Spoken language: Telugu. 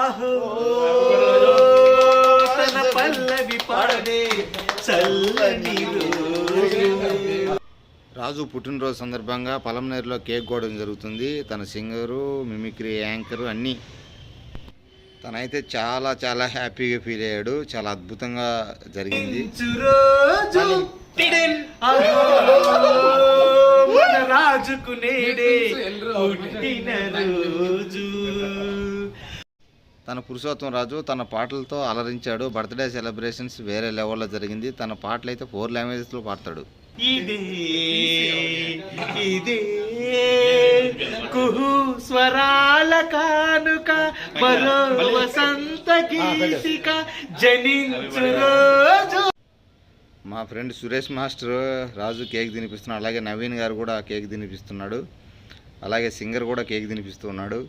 అహో తన పల్లవి పాడే చల్లని రోజు. రాజు పుట్టినరోజు సందర్భంగా పలంనేరులో కేక్ కోవడం జరుగుతుంది. తన సింగరు మిమిక్రీ యాంకరు అన్నీ తనైతే చాలా చాలా హ్యాపీగా ఫీల్ అయ్యాడు. చాలా అద్భుతంగా జరిగింది. రాజుకు నేడే. తన పురుషోత్తం రాజు తన పాటలతో అలరించాడు. బర్త్డే సెలబ్రేషన్స్ వేరే లెవెల్లో జరిగింది. తన పాటలు అయితే ఫోర్ లాంగ్వేజెస్లో పాడతాడు. ఇదే ఇదే కుహు స్వరాల కానుక మరో వసంత గీతిక జనించు రోజు. మా friend Suresh master Raju cake తినిపిస్తున్నాడు. అలాగే నవీన్ గారు కూడా కేక్ తినిపిస్తున్నాడు. అలాగే సింగర్ కూడా కేక్ తినిపిస్తూ ఉన్నాడు.